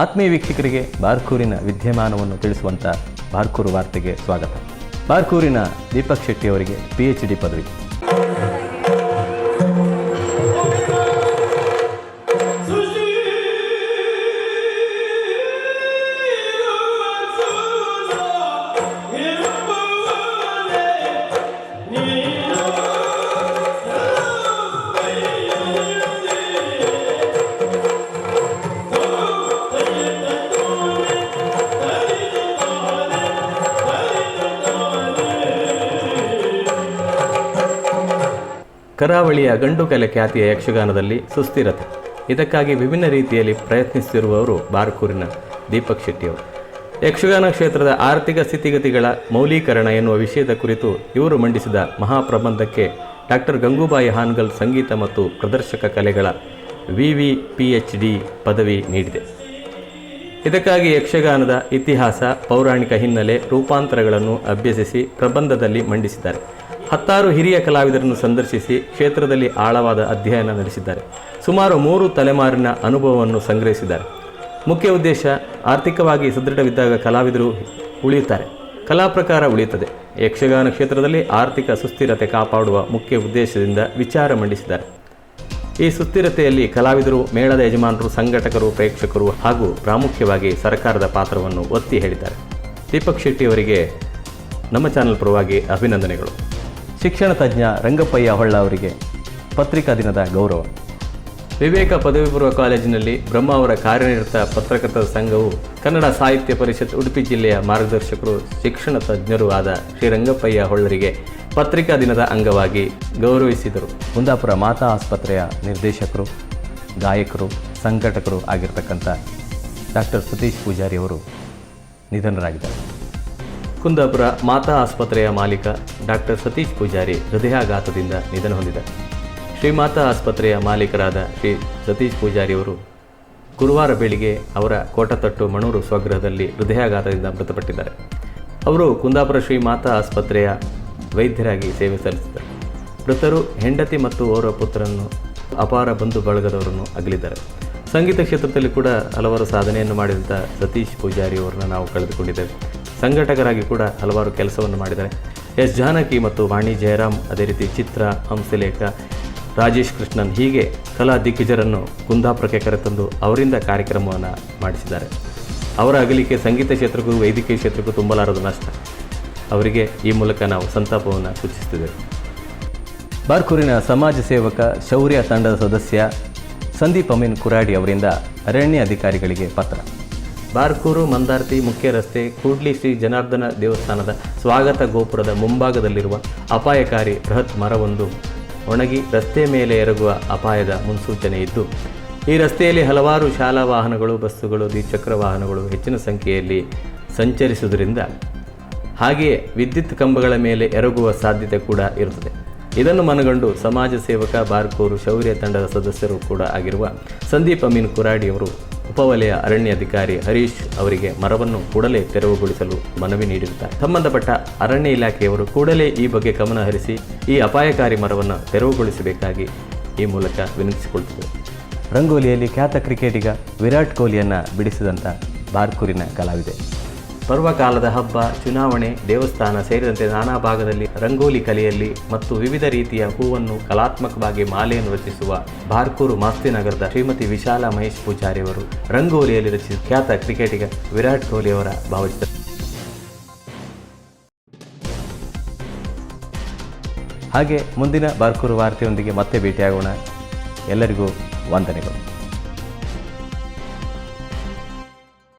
ಆತ್ಮೀಯ ವೀಕ್ಷಕರಿಗೆ ಬಾರ್ಕೂರಿನ ವಿದ್ಯಮಾನವನ್ನು ತಿಳಿಸುವಂಥ ಬಾರ್ಕೂರು ವಾರ್ತೆಗೆ ಸ್ವಾಗತ. ಬಾರ್ಕೂರಿನ ದೀಪಕ್ ಶೆಟ್ಟಿ ಅವರಿಗೆ ಪಿ ಎಚ್ ಡಿ ಪದವಿ. ಕರಾವಳಿಯ ಗಂಡು ಕಲೆ ಖ್ಯಾತಿಯ ಯಕ್ಷಗಾನದಲ್ಲಿ ಸುಸ್ಥಿರತೆ. ಇದಕ್ಕಾಗಿ ವಿಭಿನ್ನ ರೀತಿಯಲ್ಲಿ ಪ್ರಯತ್ನಿಸುತ್ತಿರುವವರು ಬಾರ್ಕೂರಿನ ದೀಪಕ್ ಶೆಟ್ಟಿಯವರು. ಯಕ್ಷಗಾನ ಕ್ಷೇತ್ರದ ಆರ್ಥಿಕ ಸ್ಥಿತಿಗತಿಗಳ ಮೌಲೀಕರಣ ಎನ್ನುವ ವಿಷಯದ ಕುರಿತು ಇವರು ಮಂಡಿಸಿದ ಮಹಾಪ್ರಬಂಧಕ್ಕೆ ಡಾಕ್ಟರ್ ಗಂಗೂಬಾಯಿ ಹಾನ್ಗಲ್ ಸಂಗೀತ ಮತ್ತು ಪ್ರದರ್ಶಕ ಕಲೆಗಳ ವಿ ವಿ ಡಿ ಪದವಿ ನೀಡಿದೆ. ಇದಕ್ಕಾಗಿ ಯಕ್ಷಗಾನದ ಇತಿಹಾಸ, ಪೌರಾಣಿಕ ಹಿನ್ನೆಲೆ, ರೂಪಾಂತರಗಳನ್ನು ಅಭ್ಯಸಿಸಿ ಪ್ರಬಂಧದಲ್ಲಿ ಮಂಡಿಸಿದ್ದಾರೆ. ಹತ್ತಾರು ಹಿರಿಯ ಕಲಾವಿದರನ್ನು ಸಂದರ್ಶಿಸಿ ಕ್ಷೇತ್ರದಲ್ಲಿ ಆಳವಾದ ಅಧ್ಯಯನ ನಡೆಸಿದ್ದಾರೆ. ಸುಮಾರು ಮೂರು ತಲೆಮಾರಿನ ಅನುಭವವನ್ನು ಸಂಗ್ರಹಿಸಿದ್ದಾರೆ. ಮುಖ್ಯ ಉದ್ದೇಶ, ಆರ್ಥಿಕವಾಗಿ ಸದೃಢವಿದ್ದಾಗ ಕಲಾವಿದರು ಉಳಿಯುತ್ತಾರೆ. ಕಲಾ ಪ್ರಕಾರ ಉಳಿಯುತ್ತದೆ. ಯಕ್ಷಗಾನ ಕ್ಷೇತ್ರದಲ್ಲಿ ಆರ್ಥಿಕ ಸುಸ್ಥಿರತೆ ಕಾಪಾಡುವ ಮುಖ್ಯ ಉದ್ದೇಶದಿಂದ ವಿಚಾರ ಮಂಡಿಸಿದ್ದಾರೆ. ಈ ಸುಸ್ಥಿರತೆಯಲ್ಲಿ ಕಲಾವಿದರು, ಮೇಳದ ಯಜಮಾನರು, ಸಂಘಟಕರು, ಪ್ರೇಕ್ಷಕರು ಹಾಗೂ ಪ್ರಾಮುಖ್ಯವಾಗಿ ಸರ್ಕಾರದ ಪಾತ್ರವನ್ನು ಒತ್ತಿ ಹೇಳಿದ್ದಾರೆ. ದೀಪಕ್ ಶೆಟ್ಟಿ ಅವರಿಗೆ ನಮ್ಮ ಚಾನೆಲ್ ಪರವಾಗಿ ಅಭಿನಂದನೆಗಳು. ಶಿಕ್ಷಣ ತಜ್ಞ ರಂಗಪ್ಪಯ್ಯ ಹೊಳ್ಳ ಅವರಿಗೆ ಪತ್ರಿಕಾ ದಿನದ ಗೌರವ. ವಿವೇಕ ಪದವಿ ಪೂರ್ವ ಕಾಲೇಜಿನಲ್ಲಿ ಬ್ರಹ್ಮ ಅವರ ಕಾರ್ಯನಿರತ ಪತ್ರಕರ್ತರ ಸಂಘವು ಕನ್ನಡ ಸಾಹಿತ್ಯ ಪರಿಷತ್ ಉಡುಪಿ ಜಿಲ್ಲೆಯ ಮಾರ್ಗದರ್ಶಕರು, ಶಿಕ್ಷಣ ತಜ್ಞರೂ ಆದ ಶ್ರೀ ರಂಗಪ್ಪಯ್ಯ ಹೊಳ್ಳರಿಗೆ ಪತ್ರಿಕಾ ದಿನದ ಅಂಗವಾಗಿ ಗೌರವಿಸಿದರು. ಕುಂದಾಪುರ ಮಾತಾ ಆಸ್ಪತ್ರೆಯ ನಿರ್ದೇಶಕರು, ಗಾಯಕರು, ಸಂಘಟಕರು ಆಗಿರ್ತಕ್ಕಂಥ ಡಾಕ್ಟರ್ ಸತೀಶ್ ಪೂಜಾರಿ ಅವರು ನಿಧನರಾಗಿದ್ದಾರೆ. ಕುಂದಾಪುರ ಮಾತಾ ಆಸ್ಪತ್ರೆಯ ಮಾಲೀಕ ಡಾಕ್ಟರ್ ಸತೀಶ್ ಪೂಜಾರಿ ಹೃದಯಾಘಾತದಿಂದ ನಿಧನ ಹೊಂದಿದ್ದಾರೆ ಶ್ರೀಮಾತಾ ಆಸ್ಪತ್ರೆಯ ಮಾಲೀಕರಾದ ಶ್ರೀ ಸತೀಶ್ ಪೂಜಾರಿಯವರು ಗುರುವಾರ ಬೆಳಿಗ್ಗೆ ಅವರ ಕೋಟತಟ್ಟು ಮಣೂರು ಸ್ವಗೃಹದಲ್ಲಿ ಹೃದಯಾಘಾತದಿಂದ ಮೃತಪಟ್ಟಿದ್ದಾರೆ. ಅವರು ಕುಂದಾಪುರ ಶ್ರೀ ಮಾತಾ ಆಸ್ಪತ್ರೆಯ ವೈದ್ಯರಾಗಿ ಸೇವೆ ಸಲ್ಲಿಸಿದ್ದಾರೆ. ಮೃತರು ಹೆಂಡತಿ ಮತ್ತು ಓರ್ವ ಪುತ್ರನ್ನು ಅಪಾರ ಬಂಧು ಬಳಗದವರನ್ನು ಅಗಲಿದ್ದಾರೆ. ಸಂಗೀತ ಕ್ಷೇತ್ರದಲ್ಲಿ ಕೂಡ ಹಲವಾರು ಸಾಧನೆಯನ್ನು ಮಾಡಿದಂಥ ಸತೀಶ್ ಪೂಜಾರಿ ಅವರನ್ನು ನಾವು ಕಳೆದುಕೊಂಡಿದ್ದೇವೆ. ಸಂಘಟಕರಾಗಿ ಕೂಡ ಹಲವಾರು ಕೆಲಸವನ್ನು ಮಾಡಿದ್ದಾರೆ. ಎಸ್ ಜಾನಕಿ ಮತ್ತು ವಾಣಿ ಜಯರಾಮ್ ಅದೇ ರೀತಿ ಚಿತ್ರ, ಹಂಸಲೇಖ, ರಾಜೇಶ್ ಕೃಷ್ಣನ್ ಹೀಗೆ ಕಲಾ ದಿಗ್ಗಜರನ್ನು ಕುಂದಾಪುರಕ್ಕೆ ಕರೆತಂದು ಅವರಿಂದ ಕಾರ್ಯಕ್ರಮವನ್ನು ಮಾಡಿಸಿದ್ದಾರೆ. ಅವರ ಅಗಲಿಕೆ ಸಂಗೀತ ಕ್ಷೇತ್ರಕ್ಕೂ ವೈದ್ಯಕೀಯ ಕ್ಷೇತ್ರಕ್ಕೂ ತುಂಬಲಾರದು ನಷ್ಟ. ಅವರಿಗೆ ಈ ಮೂಲಕ ನಾವು ಸಂತಾಪವನ್ನು ಸೂಚಿಸುತ್ತಿದ್ದೇವೆ. ಬಾರ್ಕೂರಿನ ಸಮಾಜ ಸೇವಕ ಶೌರ್ಯ ತಂಡದ ಸದಸ್ಯ ಸಂದೀಪ್ ಅಮೀನ್ ಕುರಾಡಿ ಅವರಿಂದ ಅರಣ್ಯ ಅಧಿಕಾರಿಗಳಿಗೆ ಪತ್ರ. ಬಾರ್ಕೂರು ಮಂದಾರ್ತಿ ಮುಖ್ಯ ರಸ್ತೆ ಕೂಡ್ಲಿ ಶ್ರೀ ಜನಾರ್ದನ ದೇವಸ್ಥಾನದ ಸ್ವಾಗತ ಗೋಪುರದ ಮುಂಭಾಗದಲ್ಲಿರುವ ಅಪಾಯಕಾರಿ ಬೃಹತ್ ಮರವೊಂದು ಒಣಗಿ ರಸ್ತೆ ಮೇಲೆ ಎರಗುವ ಅಪಾಯದ ಮುನ್ಸೂಚನೆ ಇದ್ದು, ಈ ರಸ್ತೆಯಲ್ಲಿ ಹಲವಾರು ಶಾಲಾ ವಾಹನಗಳು, ಬಸ್ಸುಗಳು, ದ್ವಿಚಕ್ರ ವಾಹನಗಳು ಹೆಚ್ಚಿನ ಸಂಖ್ಯೆಯಲ್ಲಿ ಸಂಚರಿಸುವುದರಿಂದ ಹಾಗೆಯೇ ವಿದ್ಯುತ್ ಕಂಬಗಳ ಮೇಲೆ ಎರಗುವ ಸಾಧ್ಯತೆ ಕೂಡ ಇರುತ್ತದೆ. ಇದನ್ನು ಮನಗಂಡು ಸಮಾಜ ಸೇವಕ ಬಾರ್ಕೂರು ಶೌರ್ಯ ತಂಡದ ಸದಸ್ಯರು ಕೂಡ ಆಗಿರುವ ಸಂದೀಪ್ ಅಮೀನ್ ಕುರಾಡಿ ಅವರು ಉಪವಲಯ ಅರಣ್ಯಾಧಿಕಾರಿ ಹರೀಶ್ ಅವರಿಗೆ ಮರವನ್ನು ಕೂಡಲೇ ತೆರವುಗೊಳಿಸಲು ಮನವಿ ನೀಡಿರುತ್ತಾರೆ. ಸಂಬಂಧಪಟ್ಟ ಅರಣ್ಯ ಇಲಾಖೆಯವರು ಕೂಡಲೇ ಈ ಬಗ್ಗೆ ಗಮನ ಹರಿಸಿ ಈ ಅಪಾಯಕಾರಿ ಮರವನ್ನು ತೆರವುಗೊಳಿಸಬೇಕಾಗಿ ಈ ಮೂಲಕ ವಿನಂತಿಸಿಕೊಳ್ತಿದೆ ರಂಗೋಲಿಯಲ್ಲಿ ಖ್ಯಾತ ಕ್ರಿಕೆಟಿಗ ವಿರಾಟ್ ಕೊಹ್ಲಿಯನ್ನು ಬಿಡಿಸಿದಂಥ ಬಾರ್ಕೂರಿನ ಕಲಾವಿದೆ. ಪರ್ವಕಾಲದ ಹಬ್ಬ, ಚುನಾವಣೆ, ದೇವಸ್ಥಾನ ಸೇರಿದಂತೆ ನಾನಾ ಭಾಗದಲ್ಲಿ ರಂಗೋಲಿ ಕಲೆಯಲ್ಲಿ ಮತ್ತು ವಿವಿಧ ರೀತಿಯ ಹೂವನ್ನು ಕಲಾತ್ಮಕವಾಗಿ ಮಾಲೆಯನ್ನು ರಚಿಸುವ ಬಾರ್ಕೂರು ಮಾಸ್ತಿನಗರದ ಶ್ರೀಮತಿ ವಿಶಾಲ ಮಹೇಶ್ ಪೂಜಾರಿ ಅವರು ರಂಗೋಲಿಯಲ್ಲಿ ರಚಿಸಿದ ಖ್ಯಾತ ಕ್ರಿಕೆಟಿಗ ವಿರಾಟ್ ಕೊಹ್ಲಿ ಅವರ ಭಾವಚಿತ್ರ. ಹಾಗೆ ಮುಂದಿನ ಬಾರ್ಕೂರು ವಾರ್ತೆಯೊಂದಿಗೆ ಮತ್ತೆ ಭೇಟಿಯಾಗೋಣ. ಎಲ್ಲರಿಗೂ ವಂದನೆಗಳು.